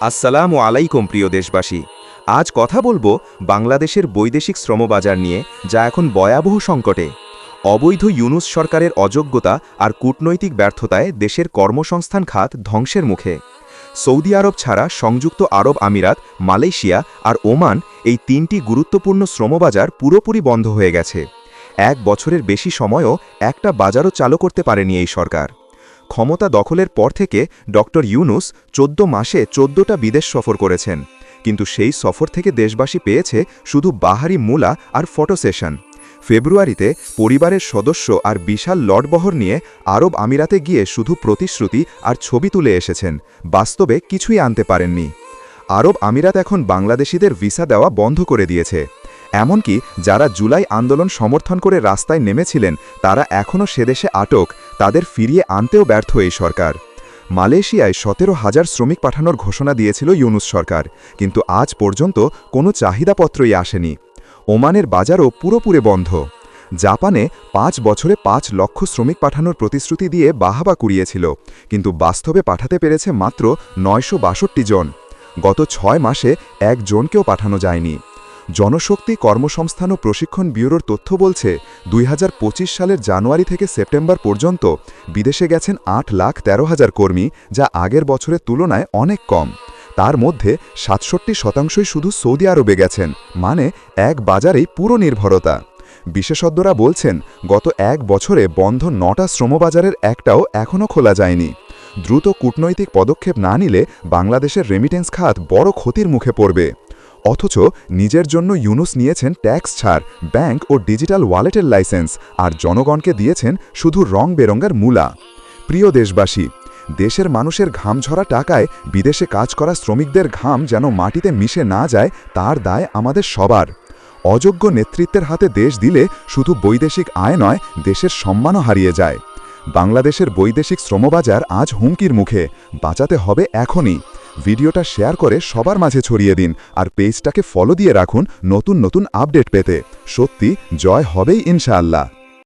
আসসালামু আলাইকুম, প্রিয় দেশবাসী। আজ কথা বলব বাংলাদেশের বৈদেশিক শ্রমবাজার নিয়ে, যা এখন ভয়াবহ সংকটে। অবৈধ ইউনুস সরকারের অযোগ্যতা আর কূটনৈতিক ব্যর্থতায় দেশের কর্মসংস্থান খাত ধ্বংসের মুখে। সৌদি আরব ছাড়া সংযুক্ত আরব আমিরাত, মালয়েশিয়া আর ওমান এই তিনটি গুরুত্বপূর্ণ শ্রমবাজার পুরোপুরি বন্ধ হয়ে গেছে। এক বছরের বেশি সময়ও একটা বাজারও চালু করতে পারেনি এই সরকার। ক্ষমতা দখলের পর থেকে ডক্টর ইউনুস চোদ্দ মাসে চোদ্দটা বিদেশ সফর করেছেন। কিন্তু সেই সফর থেকে দেশবাসী পেয়েছে শুধু বাহারি মূলা আর ফটো সেশন। ফেব্রুয়ারিতে পরিবারের সদস্য আর বিশাল লটবহর নিয়ে আরব আমিরাতে গিয়ে শুধু প্রতিশ্রুতি আর ছবি তুলে এসেছেন। বাস্তবে কিছুই আনতে পারেননি। আরব আমিরাত এখন বাংলাদেশিদের ভিসা দেওয়া বন্ধ করে দিয়েছে। এমনকি যারা জুলাই আন্দোলন সমর্থন করে রাস্তায় নেমেছিলেন, তারা এখনও সেদেশে আটক। তাদের ফিরিয়ে আনতেও ব্যর্থ এই সরকার। মালয়েশিয়ায় সতেরো হাজার শ্রমিক পাঠানোর ঘোষণা দিয়েছিল ইউনুস সরকার, কিন্তু আজ পর্যন্ত কোনো চাহিদাপত্রই আসেনি। ওমানের বাজারও পুরোপুরে বন্ধ। জাপানে পাঁচ বছরে পাঁচ লক্ষ শ্রমিক পাঠানোর প্রতিশ্রুতি দিয়ে বাহাবা কুড়িয়েছিল, কিন্তু বাস্তবে পাঠাতে পেরেছে মাত্র নয়শো বাষট্টি জন। গত ছয় মাসে একজনকেও পাঠানো যায়নি। জনশক্তি কর্মসংস্থান ও প্রশিক্ষণ ব্যুরোর তথ্য বলছে, দুই হাজার পঁচিশ সালের জানুয়ারি থেকে সেপ্টেম্বর পর্যন্ত বিদেশে গেছেন আট লাখ তেরো হাজার কর্মী, যা আগের বছরের তুলনায় অনেক কম। তার মধ্যে সাতষট্টি শতাংশই শুধু সৌদি আরবে গেছেন মানে এক বাজারেই পুরো নির্ভরতা। বিশেষজ্ঞরা বলছেন, গত এক বছরে বন্ধ নটা শ্রমবাজারের একটাও এখনও খোলা যায়নি। দ্রুত কূটনৈতিক পদক্ষেপ না নিলে বাংলাদেশের রেমিটেন্স খাত বড় ক্ষতির মুখে পড়বে। অথচ নিজের জন্য ইউনুস নিয়েছেন ট্যাক্স ছাড়, ব্যাংক ও ডিজিটাল ওয়ালেটের লাইসেন্স, আর জনগণকে দিয়েছেন শুধু রং বেরঙ্গার মূলা। প্রিয় দেশবাসী, দেশের মানুষের ঘাম ঝরা টাকায় বিদেশে কাজ করা শ্রমিকদের ঘাম যেন মাটিতে মিশে না যায়, তার দায় আমাদের সবার। অযোগ্য নেতৃত্বের হাতে দেশ দিলে শুধু বৈদেশিক আয় নয়, দেশের সম্মানও হারিয়ে যায়। বাংলাদেশের বৈদেশিক শ্রমবাজার আজ হুমকির মুখে, বাঁচাতে হবে এখনই। ভিডিওটা শেয়ার করে সবার মাঝে ছড়িয়ে দিন আর পেজটাকে ফলো দিয়ে রাখুন নতুন নতুন আপডেট পেতে। সত্যি, জয় হবেই ইনশাআল্লাহ।